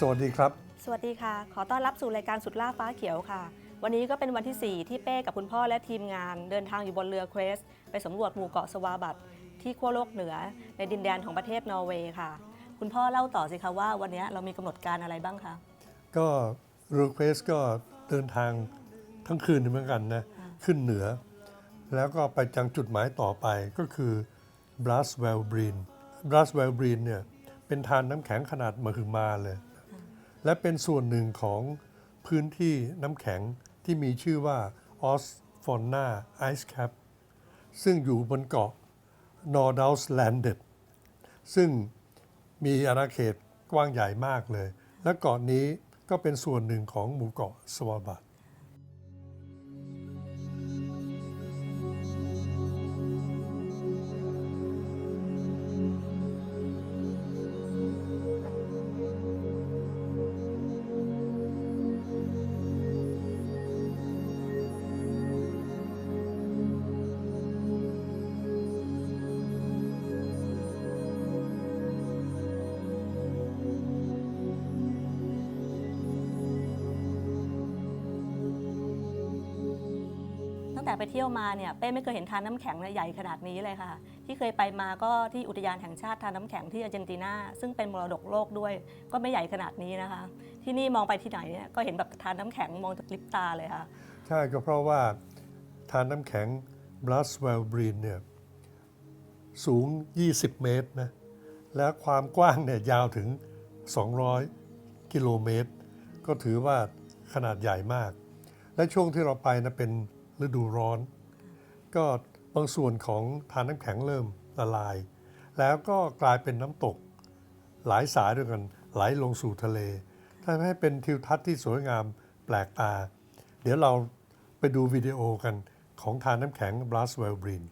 สวัสดีครับ สวัสดีค่ะ ขอต้อนรับสู่รายการสุดล่าฟ้าเขียวค่ะ วันนี้ก็เป็นวันที่ 4 ที่เป้กับคุณพ่อและทีมงาน เดินทางอยู่บนเรือเควส ไปสำรวจหมู่เกาะสวาบัตที่ขั้วโลกเหนือ ในดินแดนของประเทศนอร์เวย์ค่ะ คุณพ่อเล่าต่อสิคะว่าวันนี้เรามีกำหนดการอะไรบ้างคะ ก็รูเควสก็เดินทางทั้งคืนเหมือนกันนะขึ้นเหนือ แล้วก็ไปจังจุดหมายต่อไปก็คือบลัสเวลบรีนบลัสเวลบรีนเนี่ยเป็นทานน้ำแข็งขนาดมหึมาเลย และเป็นส่วนหนึ่งของพื้นที่น้ำแข็งที่มีชื่อว่าออสฟอนนาไอซ์แคปซึ่งอยู่บนเกาะนอร์ด u สแลนเดดซึ่งมีอาณาเขตกว้างใหญ่มากเลย และเกาะนี้ก็เป็นส่วนหนึ่งของหมู่เกาะสวาบัต ยวมาเนี่ยเป้ไม่เคยเห็นทานน้ำแข็งเนี่ยใหญ่ขนาดนี้เลยค่ะ ที่เคยไปมาก็ที่อุทยานแห่งชาติทานน้ำแข็งที่อาร์เจนตินาซึ่งเป็นมรดกโลกด้วย ก็ไม่ใหญ่ขนาดนี้นะคะ ที่นี่มองไปที่ไหนเนี่ยก็เห็นแบบทานน้ำแข็งมองจากลิปตาเลยค่ะ ใช่ก็เพราะว่าทานน้ำแข็งบลัสเวลบรีนเนี่ยสูง 20 เมตรนะและความกว้างเนี่ยยาวถึง 200 กิโลเมตร ก็ถือว่าขนาดใหญ่มาก และช่วงที่เราไปนะเป็นฤดูร้อน ก็บางส่วนของทานน้ำแข็งเริ่มละลาย แล้วก็กลายเป็นน้ำตก หลายสายด้วยกันไหลลงสู่ทะเลทำให้เป็นทิวทัศน์ที่สวยงามแปลกตา เดี๋ยวเราไปดูวิดีโอกันของทานน้ำแข็งบลัสเวลบริน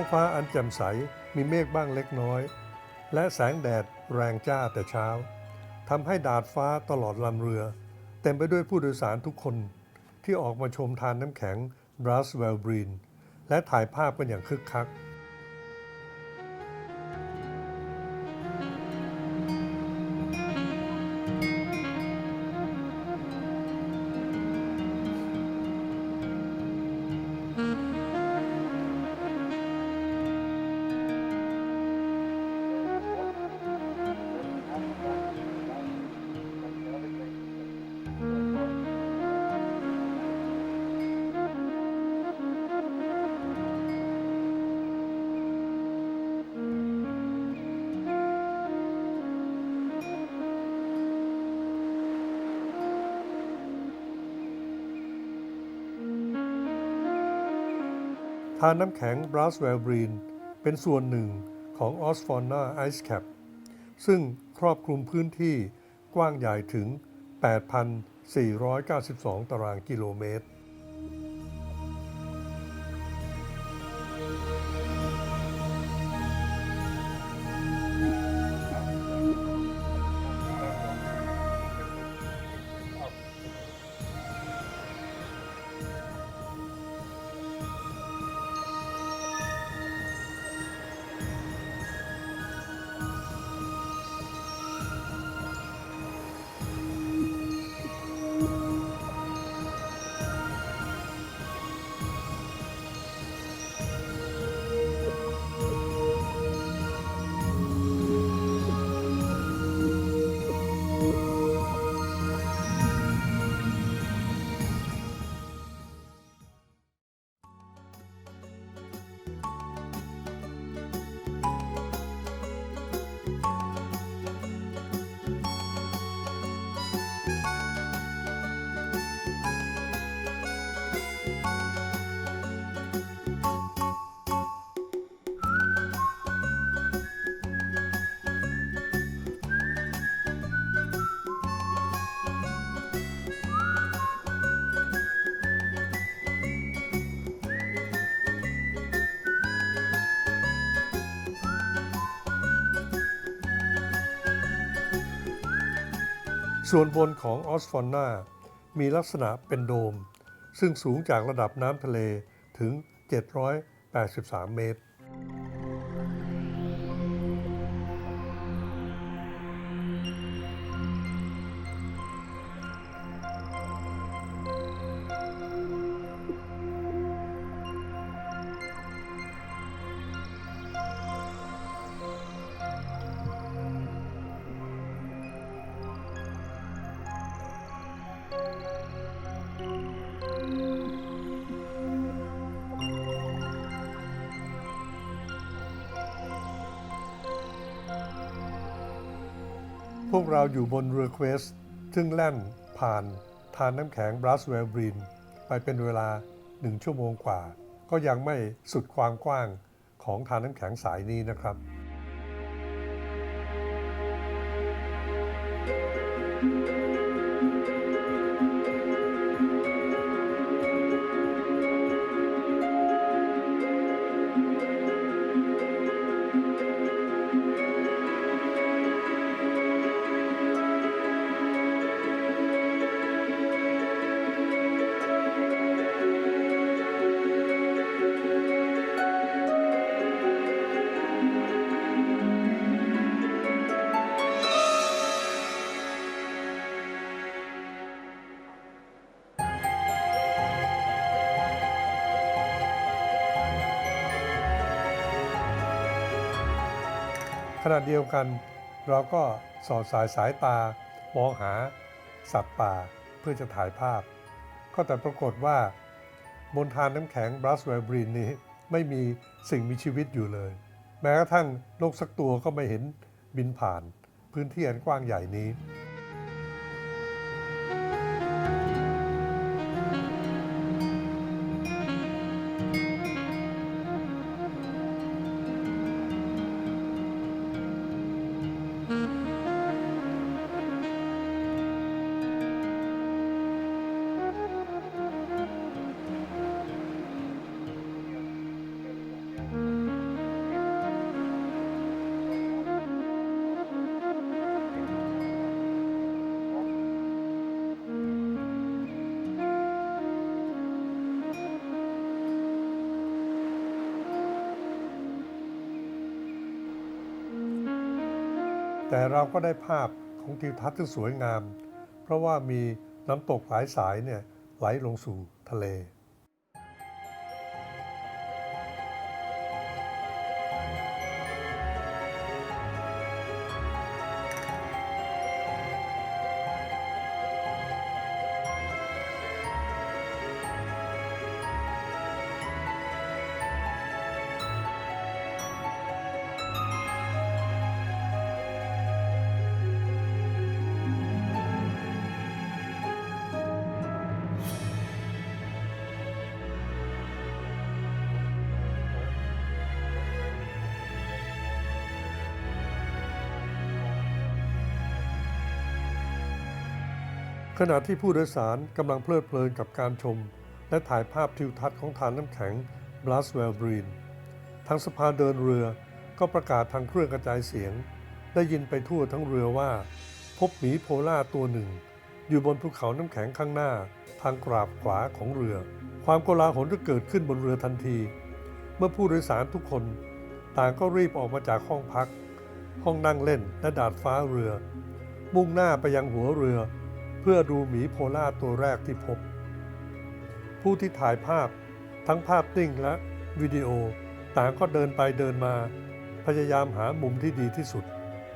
องฟ้าอันแจ่มใสมีเมฆบ้างเล็กน้อย และแสงแดดแรงจ้าแต่เช้าทำให้ดาดฟ้าตลอดลำเรือ เต็มไปด้วยผู้โดยสารทุกคน ที่ออกมาชมทานน้ำแข็งบรัสเวลบรีนและถ่ายภาพกันอย่างคึกคัก ทานน้ำแข็งบรัสเวลบรีนเป็นส่วนหนึ่งของออสฟอนนาไอซ์แคปซึ่งครอบคลุมพื้นที่กว้างใหญ่ถึง 8,492 ตารางกิโลเมตร ส่วนบนของออสฟอนนามีลักษณะเป็นโดม ซึ่งสูงจากระดับน้ำทะเลถึง 783 เมตร พวกเราอยู่บนเรือเควสซึ่งแล่นผ่านทานน้ำแข็งบรัสเวลบรินไปเป็นเวลาหนึ่งชั่วโมงกว่า ก็ยังไม่สุดความกว้างของทานน้ำแข็งสายนี้นะครับ ณะเดียวกัน เราก็สอดสายสายตามองหาสัตว์ป่าเพื่อจะถ่ายภาพ ก็แต่ปรากฏว่า บนทานน้ำแข็งบรัสเวลบรีนนี้ไม่มีสิ่งมีชีวิตอยู่เลย แม้กระทั่งนกสักตัวก็ไม่เห็นบินผ่าน พื้นที่อันกว้างใหญ่นี้ แต่เราก็ได้ภาพของทิวทัศน์ที่สวยงาม เพราะว่ามีน้ำตกหลายสายเนี่ยไหลลงสู่ทะเล ขณะที่ผู้โดยสารกำลังเพลิดเพลินกับการชม และถ่ายภาพทิวทัศน์ของทานน้ำแข็งบลัสเวลบรีนทางสะพานเดินเรือก็ประกาศทางเครื่องกระจายเสียง ได้ยินไปทั่วทั้งเรือว่า พบหมีโพล่าตัวหนึ่ง อยู่บนภูเขาน้ำแข็งข้างหน้า ทางกราบขวาของเรือ ความโกลาหลก็เกิดขึ้นบนเรือทันที เมื่อผู้โดยสารทุกคน ต่างก็รีบออกมาจากห้องพัก ห้องนั่งเล่นและดาดฟ้าเรือ มุ่งหน้าไปยังหัวเรือ เพื่อดูหมีโพล่าตัวแรกที่พบ ผู้ที่ถ่ายภาพทั้งภาพนิ่งและวิดีโอ ต่างก็เดินไปเดินมา พยายามหามุมที่ดีที่สุด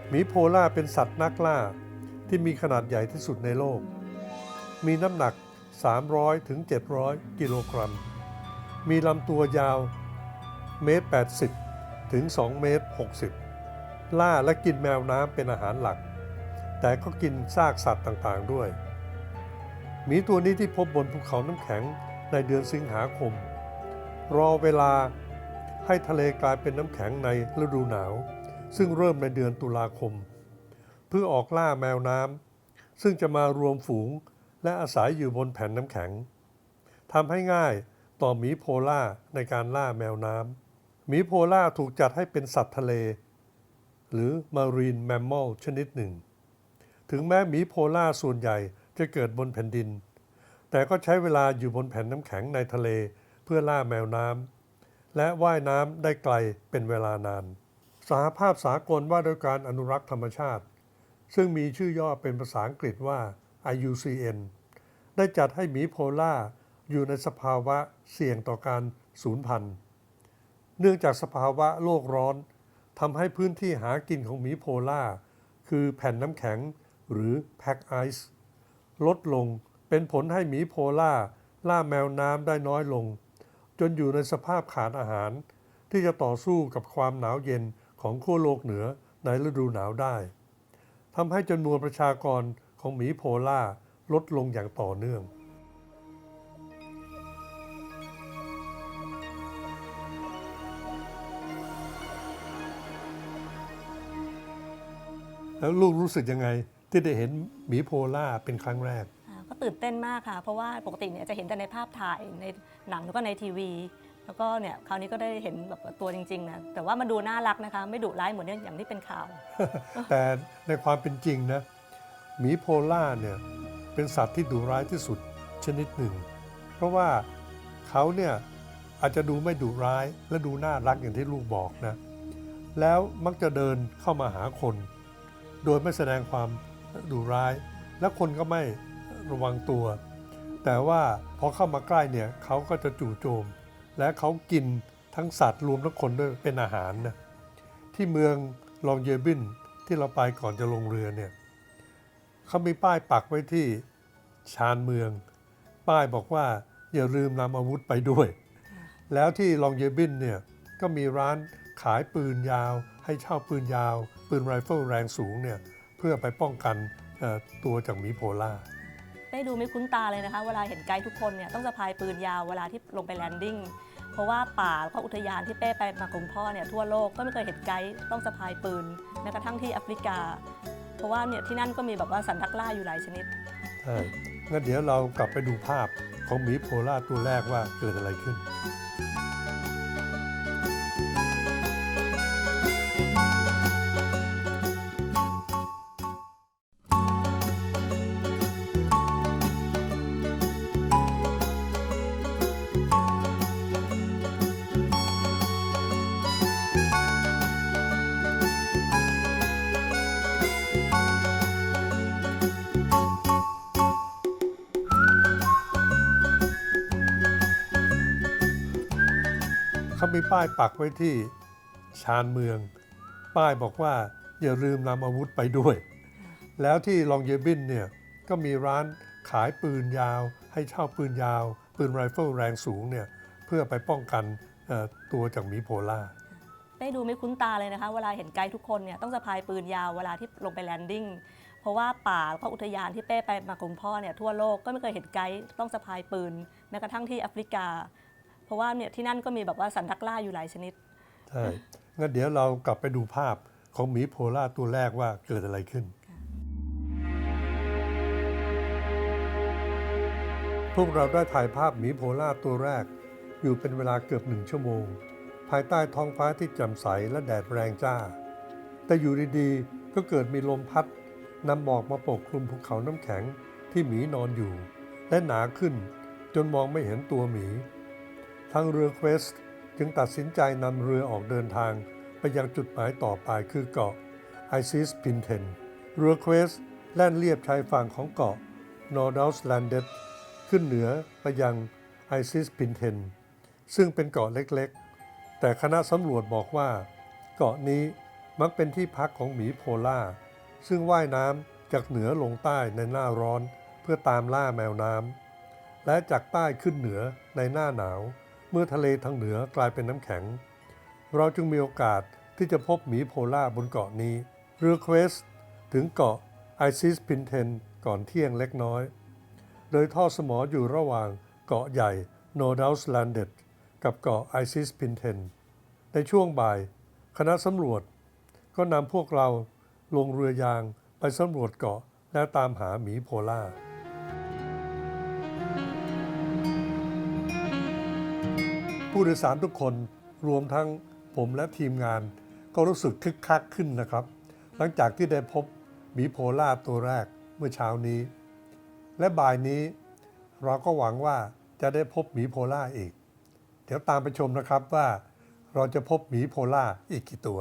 หมีโพล่าเป็นสัตว์นักล่าที่มีขนาดใหญ่ที่สุดในโลก มีน้ำหนัก 300ถึง700 กิโลกรัม มีลำตัวยาวเมตร80 ถึง 2 เมตร 60 ล่าและกินแมวน้ำเป็นอาหารหลัก แต่ก็กินซากสัตว์ต่างๆด้วย หมีตัวนี้ที่พบบนภูเขาน้ำแข็งในเดือนสิงหาคม รอเวลาให้ทะเลกลายเป็นน้ำแข็งในฤดูหนาว ซึ่งเริ่มในเดือนตุลาคม เพื่อออกล่าแมวน้ำซึ่งจะมารวมฝูงและอาศัยอยู่บนแผ่นน้ำแข็งทำให้ง่ายต่อหมีโพล่าในการล่าแมวน้ำหมีโพล่าถูกจัดให้เป็นสัตว์ทะเล หรือ marine mammal ชนิดหนึ่ง ถึงแม้หมีโพล่าส่วนใหญ่จะเกิดบนแผ่นดิน แต่ก็ใช้เวลาอยู่บนแผ่นน้ำแข็งในทะเลเพื่อล่าแมวน้ำและว่ายน้ำได้ไกลเป็นเวลานาน สหภาพสากลว่าโดยการอนุรักษ์ธรรมชาติ ซึ่งมีชื่อย่อเป็นภาษาอังกฤษว่า IUCN ได้จัดให้หมีโพล่าอยู่ในสภาวะเสี่ยงต่อการสูญพันธุ์ เนื่องจากสภาวะโลกร้อนทำให้พื้นที่หากินของหมีโพล่า คือแผ่นน้ำแข็ง หรือแพ็กไอซ์ลดลงเป็นผลให้หมีโพล่าล่าแมวน้ำได้น้อยลง จนอยู่ในสภาพขาดอาหาร ที่จะต่อสู้กับความหนาวเย็นของขั้วโลกเหนือในฤดูหนาวได้ทำให้จำนวนประชากรของหมีโพล่าลดลงอย่างต่อเนื่องแล้วลูกรู้สึกยังไง ที่ได้เห็นหมีโพล่าเป็นครั้งแรก อ่าก็ตื่นเต้นมากค่ะ เพราะว่าปกติเนี่ยจะเห็นแต่ในภาพถ่ายในหนังแล้วก็ในทีวี แล้วก็เนี่ยคราวนี้ก็ได้เห็นแบบตัวจริงๆนะแต่ว่ามันดูน่ารักนะคะ ไม่ดุร้ายเหมือนอย่างที่เป็นข่าว แต่ในความเป็นจริงนะหมีโพล่าเนี่ยเป็นสัตว์ที่ดุร้ายที่สุดชนิดหนึ่ง เพราะว่าเขาเนี่ยอาจจะดูไม่ดุร้ายและดูน่ารักอย่างที่ลูกบอกนะ แล้วมักจะเดินเข้ามาหาคน โดยไม่แสดงความ ดุร้าย และคนก็ไม่ระวังตัว แต่ว่าพอเข้ามาใกล้เนี่ยเขาก็จะจู่โจม และเขากินทั้งสัตว์รวมทั้งคนด้วยเป็นอาหารนะที่เมืองลองเยบินที่เราไปก่อนจะลงเรือเนี่ยเขามีป้ายปักไว้ที่ชานเมือง ป้ายบอกว่าอย่าลืมนำอาวุธไปด้วย แล้วที่ลองเยบินเนี่ยก็มีร้านขายปืนยาว ให้เช่าปืนยาว ปืนไรเฟิลแรงสูงเนี่ย เพื่อไปป้องกันเอ่อตัวจากหมีโพล่าเป้ดูไม่คุ้นตาเลยนะคะ เวลาเห็นไกด์ทุกคนเนี่ยต้องสะพายปืนยาวเวลาที่ลงไปแลนดิ้งเพราะว่าป่าแล้วก็อุทยานที่เป้ไปมากับคุณพ่อเนี่ยทั่วโลกก็ไม่เคยเห็นไกด์ต้องสะพายปืนแม้กระทั่งที่แอฟริกา เพราะว่าเนี่ยที่นั่นก็มีแบบว่าสัตว์นักล่าอยู่หลายชนิดใช่งั้นเดี๋ยวเรากลับไปดูภาพของหมีโพล่าตัวแรกว่าเกิดอะไรขึ้น มีป้ายปักไว้ที่ชานเมือง ป้ายบอกว่าอย่าลืมนำอาวุธไปด้วย แล้วที่ลองเยบินเนี่ยก็มีร้านขายปืนยาว ให้เช่าปืนยาว ปืนไรเฟิลแรงสูงเนี่ยเพื่อไปป้องกันตัวจากหมีโพล่าเป้ดูไม่คุ้นตาเลยนะคะ เวลาเห็นไกด์ทุกคนเนี่ยต้องสะพายปืนยาวเวลาที่ลงไปแลนดิ้งเพราะว่าป่าแล้วก็อุทยานที่เป้ไปมากับคุณพ่อเนี่ยทั่วโลกก็ไม่เคยเห็นไกด์ต้องสะพายปืนแม้กระทั่งที่แอฟริกา เพราะว่าเนี่ยที่นั่นก็มีแบบว่าสัตว์นักล่าอยู่หลายชนิดใช่งั้นเดี๋ยวเรากลับไปดูภาพของหมีโพล่าตัวแรกว่าเกิดอะไรขึ้น พวกเราได้ถ่ายภาพหมีโพล่าตัวแรก อยู่เป็นเวลาเกือบหนึ่งชั่วโมง ภายใต้ท้องฟ้าที่แจ่มใสและแดดแรงจ้า แต่อยู่ดีๆก็เกิดมีลมพัดนำหมอกมาปกคลุมภูเขาน้ำแข็งที่หมีนอนอยู่ และหนาขึ้นจนมองไม่เห็นตัวหมี ทางเรือเควสจึงตัดสินใจนำเรือออกเดินทางไปยังจุดหมายต่อไปคือเกาะไอซิสพินเทน เรือเควสแล่นเลียบชายฝั่งของเกาะนอร์ด u สแลนเดตขึ้นเหนือไปยังไอซิสพินเทน ซึ่งเป็นเกาะเล็กๆ แต่คณะสำรวจบอกว่า เกาะนี้มักเป็นที่พักของหมีโพล่า ซึ่งว่ายน้ำจากเหนือลงใต้ในหน้าร้อนเพื่อตามล่าแมวน้ำและจากใต้ขึ้นเหนือในหน้าหนาว เมื่อทะเลทางเหนือกลายเป็นน้ำแข็ง เราจึงมีโอกาสที่จะพบหมีโพล่าบนเกาะนี้ เรือเควสถึงเกาะไอซิสพินเทนก่อนเที่ยงเล็กน้อย โดยท่อสมออยู่ระหว่างเกาะใหญ่โนด u สแลนเดตกับเกาะไอซิสพินเทน ในช่วงบ่าย คณะสำรวจ ก็นำพวกเราลงเรือยางไปสำรวจเกาะและตามหาหมีโพล่า ผู้โดยสารทุกคนรวมทั้งผมและทีมงาน ก็รู้สึกคึกคักขึ้นนะครับ หลังจากที่ได้พบหมีโพล่าตัวแรกเมื่อเช้านี้ และบ่ายนี้ เราก็หวังว่าจะได้พบหมีโพล่าอีก เดี๋ยวตามไปชมนะครับว่าเราจะพบหมีโพล่าอีกกี่ตัว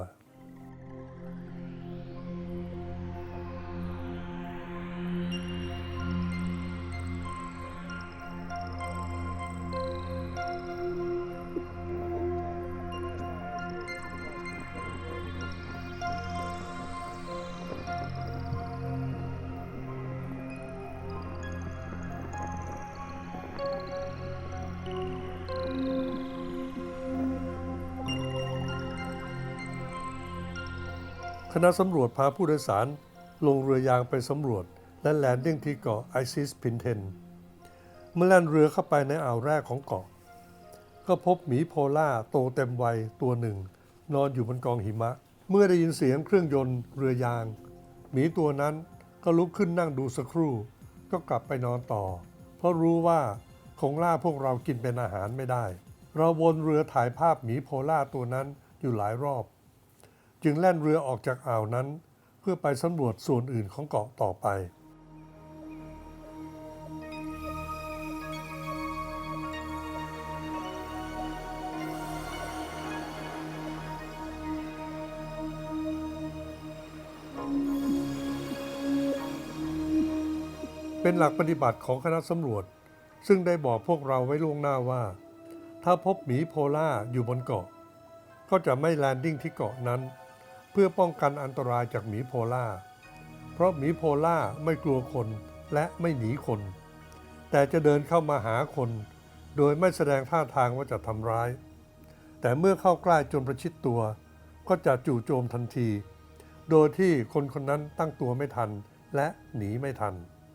คณะสำรวจพาผู้โดยสาร ลงเรือยางไปสำรวจ และแลนดิ้งที่เกาะไอซิสพินเทน เมื่อแล่นเรือเข้าไปในอ่าวแรกของเกาะ ก็พบหมีโพล่าโตเต็มวัยตัวหนึ่ง นอนอยู่บนกองหิมะ เมื่อได้ยินเสียงเครื่องยนต์เรือยาง หมีตัวนั้นก็ลุกขึ้นนั่งดูสักครู่ ก็กลับไปนอนต่อ เพราะรู้ว่าคงล่าพวกเรากินเป็นอาหารไม่ได้ เราวนเรือถ่ายภาพหมีโพล่าตัวนั้นอยู่หลายรอบ จึงแล่นเรือออกจากอ่าวนั้น เพื่อไปสำรวจส่วนอื่นของเกาะต่อไป เป็นหลักปฏิบัติของคณะสำรวจ ซึ่งได้บอกพวกเราไว้ล่วงหน้าว่า ถ้าพบหมีโพล่าอยู่บนเกาะ ก็จะไม่แลนดิ้งที่เกาะนั้น เพื่อป้องกันอันตรายจากหมีโพล่า เพราะหมีโพล่าไม่กลัวคนและไม่หนีคน แต่จะเดินเข้ามาหาคน โดยไม่แสดงท่าทางว่าจะทำร้าย แต่เมื่อเข้าใกล้จนประชิดตัว ก็จะจู่โจมทันที โดยที่คนคนนั้นตั้งตัวไม่ทันและหนีไม่ทัน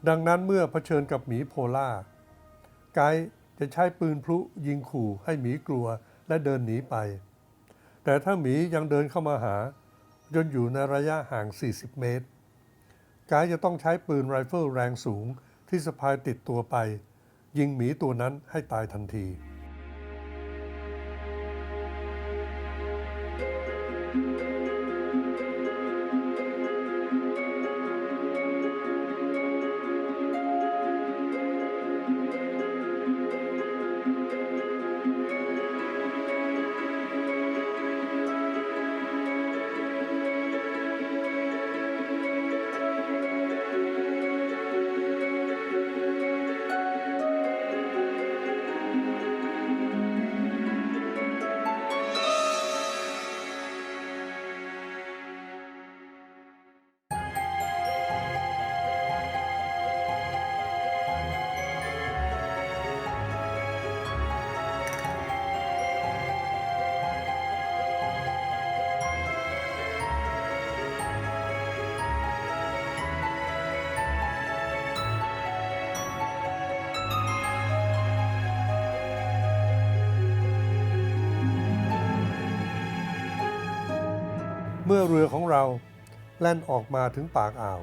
ดังนั้นเมื่อเผชิญกับหมีโพล่า ไกด์จะใช้ปืนพลุยิงขู่ให้หมีกลัวและเดินหนีไป แต่ถ้าหมียังเดินเข้ามาหา จนอยู่ในระยะห่าง 40 เมตร กายจะต้องใช้ปืนไรเฟิลแรงสูงที่สะพายติดตัวไป ยิงหมีตัวนั้นให้ตายทันที มื่อเรือของเราแล่นออกมาถึงปากอ่าว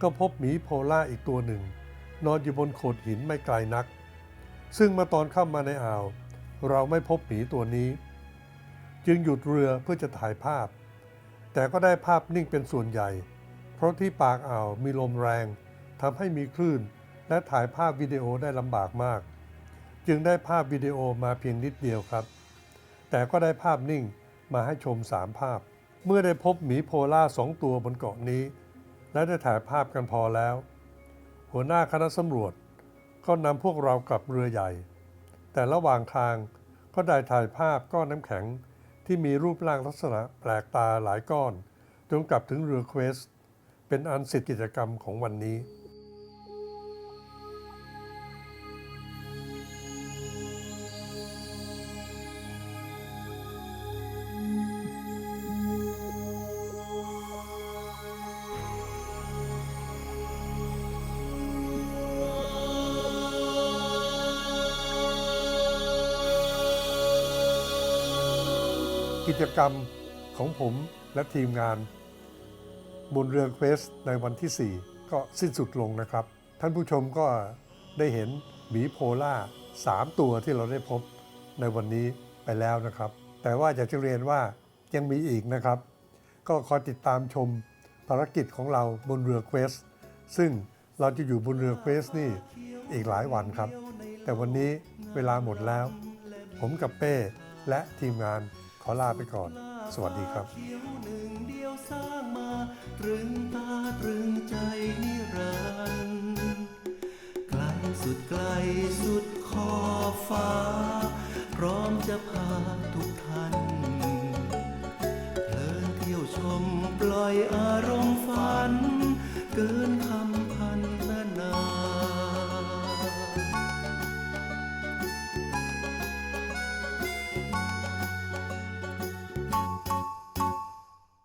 ก็พบหมีโพล่าอีกตัวหนึ่ง นอนอยู่บนโขดหินไม่ไกลนัก ซึ่งมื่อตอนเข้ามาในอ่าว เราไม่พบหมีตัวนี้ จึงหยุดเรือเพื่อจะถ่ายภาพ แต่ก็ได้ภาพนิ่งเป็นส่วนใหญ่ เพราะที่ปากอ่าวมีลมแรงทำให้มีคลื่น และถ่ายภาพวิดีโอได้ลำบากมาก จึงได้ภาพวิดีโอมาเพียงนิดเดียวครับ แต่ก็ได้ภาพนิ่งมาให้ชมสามภาพ เมื่อได้พบหมีโพล่าสองตัวบนเกาะนี้ และได้ถ่ายภาพกันพอแล้ว หัวหน้าคณะสำรวจก็นำพวกเรากลับเรือใหญ่ แต่ระหว่างทางก็ได้ถ่ายภาพก้อนน้ำแข็งที่มีรูปร่างลักษณะแปลกตาหลายก้อน จนกลับถึงเรือเควส เป็นอันเสร็จกิจกรรมของวันนี้ กิจกรรมของผมและทีมงาน บนเรือเควสในวันที่ 4 ก็สิ้นสุดลงนะครับ ท่านผู้ชมก็ได้เห็นหมีโพล่า 3 ตัวที่เราได้พบในวันนี้ไปแล้วนะครับ แต่ว่าอยากจะเรียนว่ายังมีอีกนะครับ ก็คอยติดตามชมภารกิจของเราบนเรือเควส ซึ่งเราจะอยู่บนเรือเควสนี่อีกหลายวันครับ แต่วันนี้เวลาหมดแล้ว ผมกับเป้และทีมงาน อลาไปก่อน สวัสดีครับหนึ่งเดียวสร้างมาตรึงตาตรึงใจนิรันดร์ไกลสุดไกลสุดขอบฟ้า พร้อมจะพาทุกท่านเพลินเที่ยวชมปล่อยอารมณ์ฝัน เกินคำพัน